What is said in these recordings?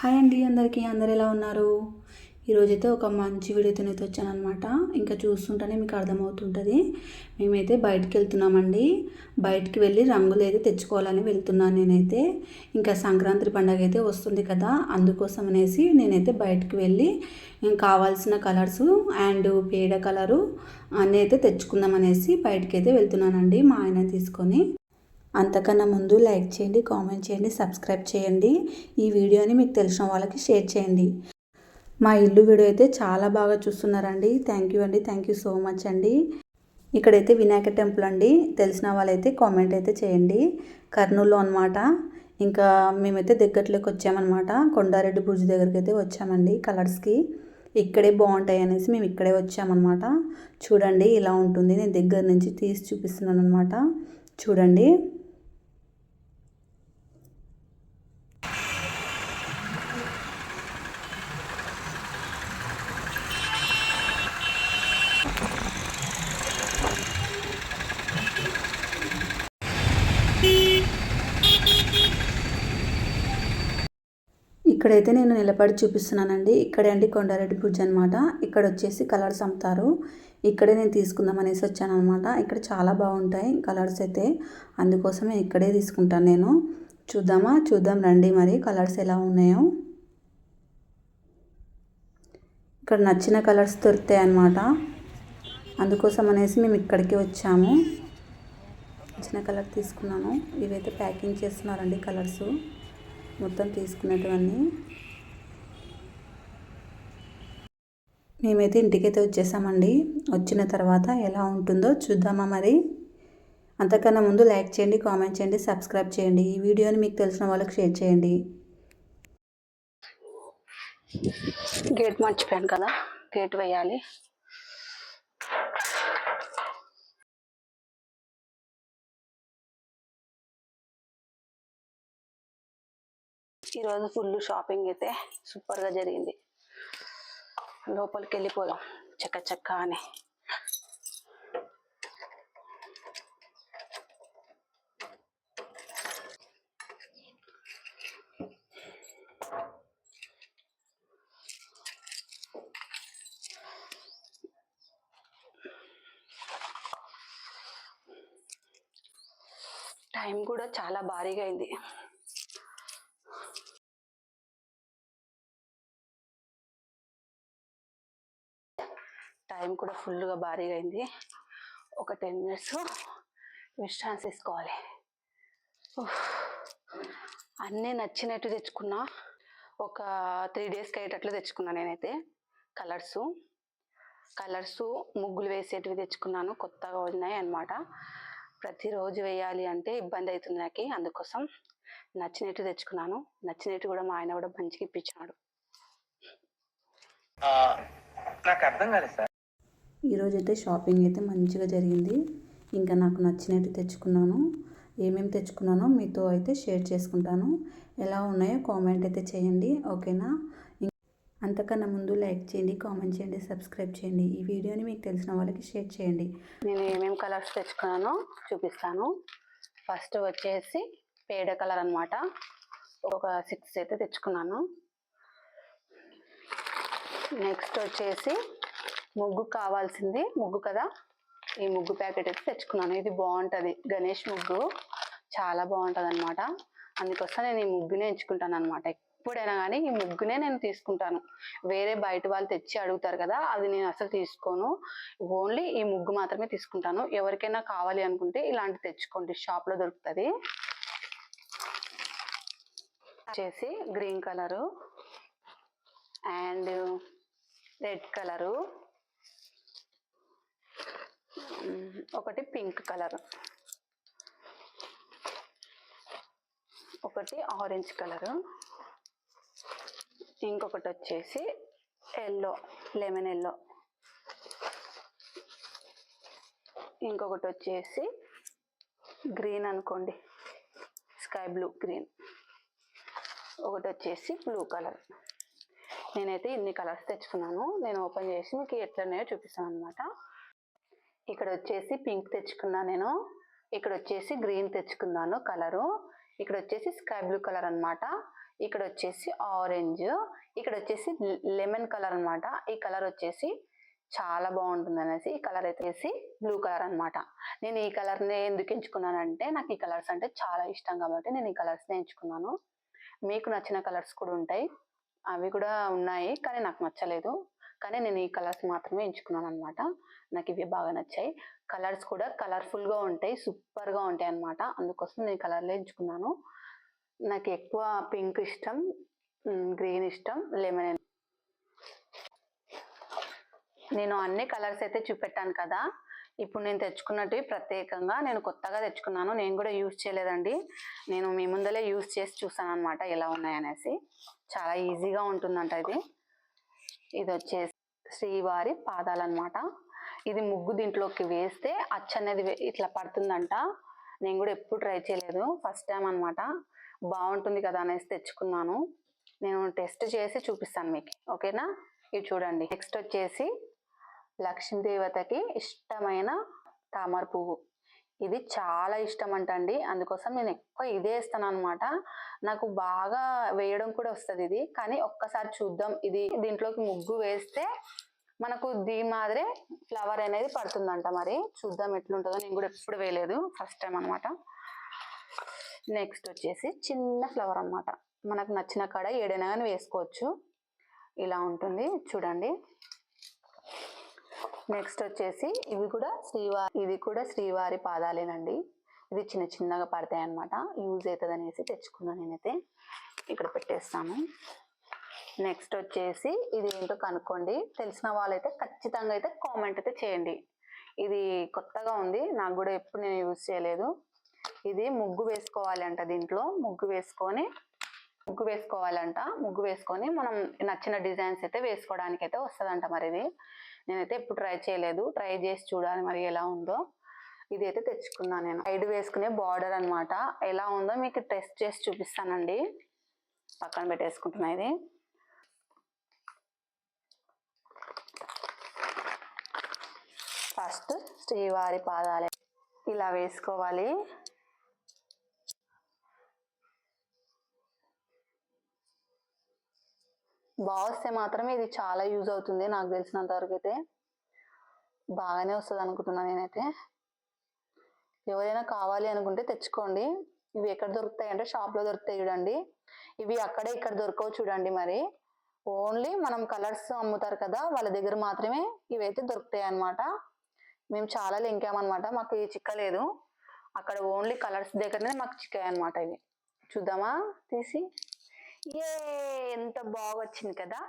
Hi అండి అందరికీ. అందరు ఎలా ఉన్నారు? ఈరోజైతే ఒక మంచి వీడియోతో అయితే వచ్చాను అనమాట ఇంకా చూస్తుంటేనే మీకు అర్థమవుతుంటుంది. మేమైతే బయటికి వెళ్తున్నామండి. బయటికి వెళ్ళి రంగులు అయితే తెచ్చుకోవాలని వెళ్తున్నాను నేనైతే. ఇంకా సంక్రాంతి పండగ అయితే వస్తుంది కదా అందుకోసం అనేసి నేనైతే బయటికి వెళ్ళి కావాల్సిన కలర్స్ అండ్ పేడ కలరు అన్నీ అయితే తెచ్చుకుందాం అనేసి బయటికి అయితే వెళ్తున్నానండి మా ఆయన తీసుకొని. అంతకన్నా ముందు లైక్ చేయండి కామెంట్ చేయండి సబ్స్క్రైబ్ చేయండి. ఈ వీడియోని మీకు తెలిసిన వాళ్ళకి షేర్ చేయండి. మా ఇల్లు వీడియో అయితే చాలా బాగా చూస్తున్నారండి. థ్యాంక్ యూ అండి. థ్యాంక్ యూ సో మచ్ అండి. ఇక్కడైతే వినాయక టెంపుల్ అండి. తెలిసిన వాళ్ళైతే కామెంట్ అయితే చేయండి. కర్నూలు అనమాట ఇంకా మేమైతే దగ్గరలోకి వచ్చామన్నమాట. కొండారెడ్డి బ్రిడ్జ్ దగ్గరికి అయితే వచ్చామండి కలర్స్కి. ఇక్కడే బాగుంటాయి అనేసి మేము ఇక్కడే వచ్చామన్నమాట. చూడండి ఇలా ఉంటుంది. నేను దగ్గర నుంచి తీసి చూపిస్తున్నాను అనమాట చూడండి. ఇక్కడైతే నేను నిలబడి చూపిస్తున్నానండి. ఇక్కడే అండి కొండారెడ్డి బ్రిడ్జ్ అనమాట ఇక్కడ వచ్చేసి కలర్స్ అమ్ముతారు. ఇక్కడే నేను తీసుకుందాం అనేసి వచ్చాను అనమాట ఇక్కడ చాలా బాగుంటాయి కలర్స్ అయితే. అందుకోసమే ఇక్కడే తీసుకుంటాను నేను. చూద్దామా? చూద్దాం రండి మరి కలర్స్ ఎలా ఉన్నాయో. ఇక్కడ నచ్చిన కలర్స్ దొరుకుతాయి అన్నమాట. అందుకోసం అనేసి మేము ఇక్కడికి వచ్చాము. నచ్చిన కలర్ తీసుకున్నాను. ఇవైతే ప్యాకింగ్ చేస్తున్నారండి కలర్స్. మొత్తం తీసుకున్నటువన్నీ మేమైతే ఇంటికైతే వచ్చేసామండి. వచ్చిన తర్వాత ఎలా ఉంటుందో చూద్దామా మరి. అంతకన్నా ముందు లైక్ చేయండి కామెంట్ చేయండి సబ్స్క్రైబ్ చేయండి. ఈ వీడియోని మీకు తెలిసిన వాళ్ళకి షేర్ చేయండి. గేట్ మర్చిపోయాను కదా. గేట్ వేయాలి. ఈరోజు ఫుల్ షాపింగ్ అయితే సూపర్గా జరిగింది. లోపలికి వెళ్ళిపోదాం చక్క చక్క అని. టైం కూడా చాలా భారీగా అయింది. కూడా ఫుల్గా భారీగా అయింది ఒక టెన్ మినిట్స్ విశ్రాంతి తీసుకోవాలి. అన్నీ నచ్చినట్టు తెచ్చుకున్నా. ఒక త్రీ డేస్కి అయ్యేటట్లు తెచ్చుకున్నా నేనైతే. కలర్సు. కలర్సు ముగ్గులు వేసేటివి తెచ్చుకున్నాను. కొత్తగా ఉన్నాయి అనమాట ప్రతిరోజు వేయాలి అంటే ఇబ్బంది అవుతుంది నాకు. అందుకోసం నచ్చినట్టు తెచ్చుకున్నాను. నచ్చినట్టు కూడా మా ఆయన కూడా మంచిగా ఇప్పించినాడు. నాకు అర్థం కాలేదు సార్. ఈరోజైతే షాపింగ్ అయితే మంచిగా జరిగింది. ఇంకా నాకు నచ్చినట్టు తెచ్చుకున్నాను. ఏమేమి తెచ్చుకున్నానో మీతో అయితే షేర్ చేసుకుంటాను. ఎలా ఉన్నాయో కామెంట్ అయితే చేయండి. ఓకేనా? అంతకన్నా ముందు లైక్ చేయండి కామెంట్ చేయండి సబ్స్క్రైబ్ చేయండి. ఈ వీడియోని మీకు తెలిసిన వాళ్ళకి షేర్ చేయండి. నేను ఏమేమి కలర్స్ తెచ్చుకున్నానో చూపిస్తాను. ఫస్ట్ వచ్చేసి పేడ కలర్ అన్నమాట. ఒక సిక్స్ అయితే తెచ్చుకున్నాను. నెక్స్ట్ వచ్చేసి ముగ్గు కావాల్సింది ముగ్గు కదా? ఈ ముగ్గు ప్యాకెట్ అయితే తెచ్చుకున్నాను. ఇది బాగుంటుంది. గణేష్ ముగ్గు. చాలా బాగుంటుంది అనమాట అందుకోసం నేను ఈ ముగ్గునే ఎంచుకుంటాను అనమాట ఎప్పుడైనా కానీ ఈ ముగ్గునే నేను తీసుకుంటాను. వేరే బయట వాళ్ళు తెచ్చి అడుగుతారు కదా అది నేను అసలు తీసుకోను. ఓన్లీ ఈ ముగ్గు మాత్రమే తీసుకుంటాను. ఎవరికైనా కావాలి అనుకుంటే ఇలాంటి తెచ్చుకోండి. షాప్లో దొరుకుతుంది. వచ్చేసి green colour. And red colour. ఒకటి పింక్ కలర్. ఒకటి ఆరెంజ్ కలరు. ఇంకొకటి వచ్చేసి ఎల్లో లెమన్ ఎల్లో. ఇంకొకటి వచ్చేసి గ్రీన్ అనుకోండి. Sky blue green. ఒకటి వచ్చేసి బ్లూ కలర్. నేనైతే ఇన్ని కలర్స్ తెచ్చుకున్నాను. నేను ఓపెన్ చేసి మీకు ఎట్లనే చూపిస్తాను అనమాట ఇక్కడ వచ్చేసి పింక్ తెచ్చుకున్నా నేను. ఇక్కడ వచ్చేసి గ్రీన్ తెచ్చుకున్నాను కలరు ఇక్కడ వచ్చేసి స్కై బ్లూ కలర్ అన్నమాట. ఇక్కడ వచ్చేసి ఆరెంజ్ ఇక్కడ వచ్చేసి లెమన్ కలర్ అన్నమాట. ఈ కలర్ వచ్చేసి చాలా బాగుంటుంది అనేసి ఈ కలర్ అయితే బ్లూ కలర్ అన్నమాట. నేను ఈ కలర్ని ఎందుకు ఎంచుకున్నానంటే నాకు ఈ కలర్స్ అంటే చాలా ఇష్టం కాబట్టి నేను ఈ కలర్స్ని ఎంచుకున్నాను. మీకు నచ్చిన కలర్స్ కూడా ఉంటాయి. అవి కూడా ఉన్నాయి కానీ నాకు నచ్చలేదు. కానీ నేను ఈ కలర్స్ మాత్రమే ఎంచుకున్నాను అనమాట నాకు ఇవి బాగా నచ్చాయి. కలర్స్ కూడా కలర్ఫుల్గా ఉంటాయి. సూపర్గా ఉంటాయి అన్నమాట. అందుకోసం నేను కలర్లో ఎంచుకున్నాను. నాకు ఎక్కువ పింక్ ఇష్టం గ్రీన్ ఇష్టం లెమన్ నేను అన్ని కలర్స్ అయితే చూపెట్టాను కదా. ఇప్పుడు నేను తెచ్చుకున్నట్టు ప్రత్యేకంగా నేను కొత్తగా తెచ్చుకున్నాను. నేను కూడా యూజ్ చేయలేదండి. నేను మీ ముందలే యూజ్ చేసి చూసాను అనమాట ఎలా ఉన్నాయనేసి. చాలా ఈజీగా ఉంటుందంట ఇది. ఇది వచ్చేసి శ్రీవారి పాదాలు అనమాట ఇది ముగ్గు దీంట్లోకి వేస్తే అచ్చ అనేది ఇట్లా పడుతుందంట. నేను కూడా ఎప్పుడు ట్రై చేయలేదు. ఫస్ట్ టైం అనమాట బాగుంటుంది కదా అనేసి తెచ్చుకున్నాను. నేను టెస్ట్ చేసి చూపిస్తాను మీకు. ఓకేనా ఇవి చూడండి. నెక్స్ట్ వచ్చేసి లక్ష్మీ దేవతకి ఇష్టమైన తామర పువ్వు. ఇది చాలా ఇష్టం అంటండి. అందుకోసం నేను ఎక్కువ ఇదే వేస్తాను అనమాట నాకు బాగా వేయడం కూడా వస్తుంది ఇది. కానీ ఒక్కసారి చూద్దాం. ఇది దీంట్లోకి ముగ్గు వేస్తే మనకు దీ మాదిరే ఫ్లవర్ అనేది పడుతుందంట మరి. చూద్దాం ఎట్లుంటుందో. నేను కూడా ఎప్పుడు వేయలేదు. ఫస్ట్ టైం అనమాట నెక్స్ట్ వచ్చేసి చిన్న ఫ్లవర్ అనమాట మనకు నచ్చిన కాడ ఏడైనా కానీ వేసుకోవచ్చు. ఇలా ఉంటుంది. చూడండి. నెక్స్ట్ వచ్చేసి ఇవి కూడా శ్రీవారి ఇది కూడా శ్రీవారి పాదాలేనండి. ఇది చిన్న చిన్నగా పడతాయి అన్నమాట యూజ్ అవుతుంది అనేసి తెచ్చుకున్నాను నేనైతే. ఇక్కడ పెట్టేస్తాను. నెక్స్ట్ వచ్చేసి ఇది ఏంటో కనుక్కోండి. తెలిసిన వాళ్ళైతే ఖచ్చితంగా అయితే కామెంట్ అయితే చేయండి. ఇది కొత్తగా ఉంది. నాకు కూడా ఎప్పుడు నేను యూజ్ చేయలేదు. ఇది ముగ్గు వేసుకోవాలంట దీంట్లో. ముగ్గు వేసుకొని ముగ్గు వేసుకోవాలంట. ముగ్గు వేసుకొని మనం నచ్చిన డిజైన్స్ అయితే వేసుకోవడానికి అయితే వస్తుందంట మరి ఇది. నేనైతే ఎప్పుడు ట్రై చేయలేదు. ట్రై చేసి చూడాలి మరి ఎలా ఉందో. ఇది అయితే తెచ్చుకున్నాను నేను. సైడ్ వేసుకునే బార్డర్ అనమాట ఎలా ఉందో మీకు టెస్ట్ చేసి చూపిస్తానండి. పక్కన పెట్టేసుకుంటున్నా ఇది. ఫస్ట్ శ్రీవారి పాదాలే. ఇలా వేసుకోవాలి. బాగా వస్తే మాత్రమే ఇది చాలా యూజ్ అవుతుంది నాకు తెలిసినంత వరకు అయితే. బాగానే వస్తుంది అనుకుంటున్నాను నేనైతే. ఎవరైనా కావాలి అనుకుంటే తెచ్చుకోండి. ఇవి ఎక్కడ దొరుకుతాయి అంటే షాప్లో దొరుకుతాయి చూడండి. ఇవి అక్కడే ఇక్కడ దొరకవు చూడండి మరి. ఓన్లీ మనం కలర్స్ అమ్ముతారు కదా వాళ్ళ దగ్గర మాత్రమే ఇవైతే దొరుకుతాయి అన్నమాట. మేము చాలా లెంకామన్నమాట. మాకు ఇవి చిక్కలేదు అక్కడ ఓన్లీ కలర్స్ దగ్గరనే మాకు చిక్కాయి అనమాట ఇవి. చూద్దామా? తీసి. ఏ ఎంత బాగా వచ్చింది కదా.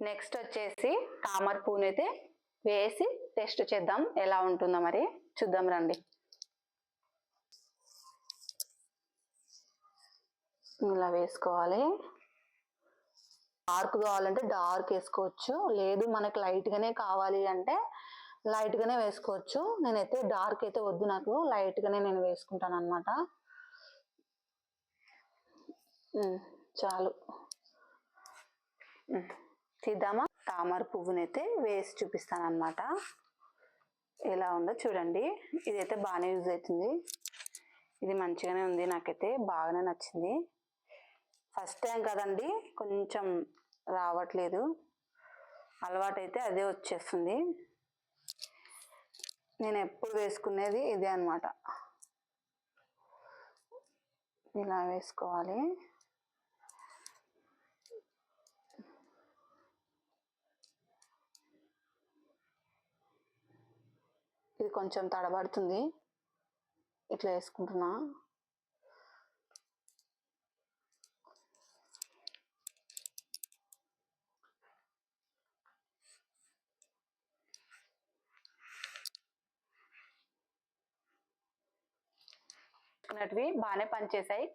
నెక్స్ట్ వచ్చేసి తామర అయితే వేసి టెస్ట్ చేద్దాం ఎలా ఉంటుందో మరి. చూద్దాం రండి. ఇలా వేసుకోవాలి. డార్క్ కావాలంటే డార్క్ వేసుకోవచ్చు. లేదు మనకి లైట్గానే కావాలి అంటే లైట్ గానే వేసుకోవచ్చు. నేనైతే డార్క్ అయితే వద్దు నాకు. లైట్ గానే నేను వేసుకుంటాను అనమాట చాలు. తీద్దామా? తామర పువ్వునైతే వేసి చూపిస్తాను అనమాట ఎలా ఉందో చూడండి. ఇదైతే బాగానే యూజ్ అవుతుంది. ఇది మంచిగానే ఉంది. నాకైతే బాగానే నచ్చింది. ఫస్ట్ టైం కదండి. కొంచెం రావట్లేదు. అలవాటైతే అదే వచ్చేస్తుంది. నేను ఎప్పుడు వేసుకునేది ఇదే అన్నమాట. ఇలా వేసుకోవాలి. ఇది కొంచెం తడబడుతుంది. ఇట్లా వేసుకుంటున్నా. వేసుకున్నటివి బాగానే పనిచేసాయి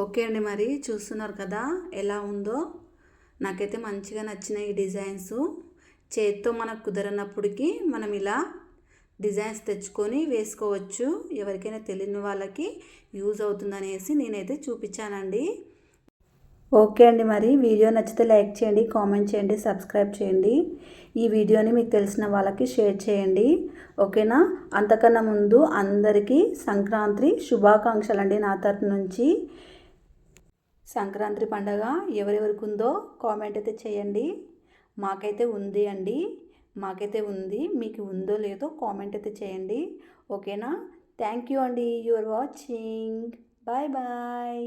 ఓకే అండి మరి చూస్తున్నారు కదా ఎలా ఉందో. నాకైతే మంచిగా నచ్చిన ఈ డిజైన్స్. చేతితో మనకు కుదరనప్పటికీ మనం ఇలా డిజైన్స్ తెచ్చుకొని వేసుకోవచ్చు. ఎవరికైనా తెలియని వాళ్ళకి యూజ్ అవుతుందనేసి నేనైతే చూపించానండి. ఓకే అండి మరి. వీడియో నచ్చితే లైక్ చేయండి కామెంట్ చేయండి సబ్స్క్రైబ్ చేయండి. ఈ వీడియోని మీకు తెలిసిన వాళ్ళకి షేర్ చేయండి. ఓకేనా? అంతకన్నా ముందు అందరికీ సంక్రాంతి శుభాకాంక్షలు అండి నా తరఫు నుంచి. సంక్రాంతి పండగ ఎవరెవరికి ఉందో కామెంట్ అయితే చేయండి. మాకైతే ఉంది అండి. మాకైతే ఉంది. మీకు ఉందో లేదో కామెంట్ అయితే చేయండి. ఓకేనా? థ్యాంక్ యూ అండి. Your watching. Bye bye.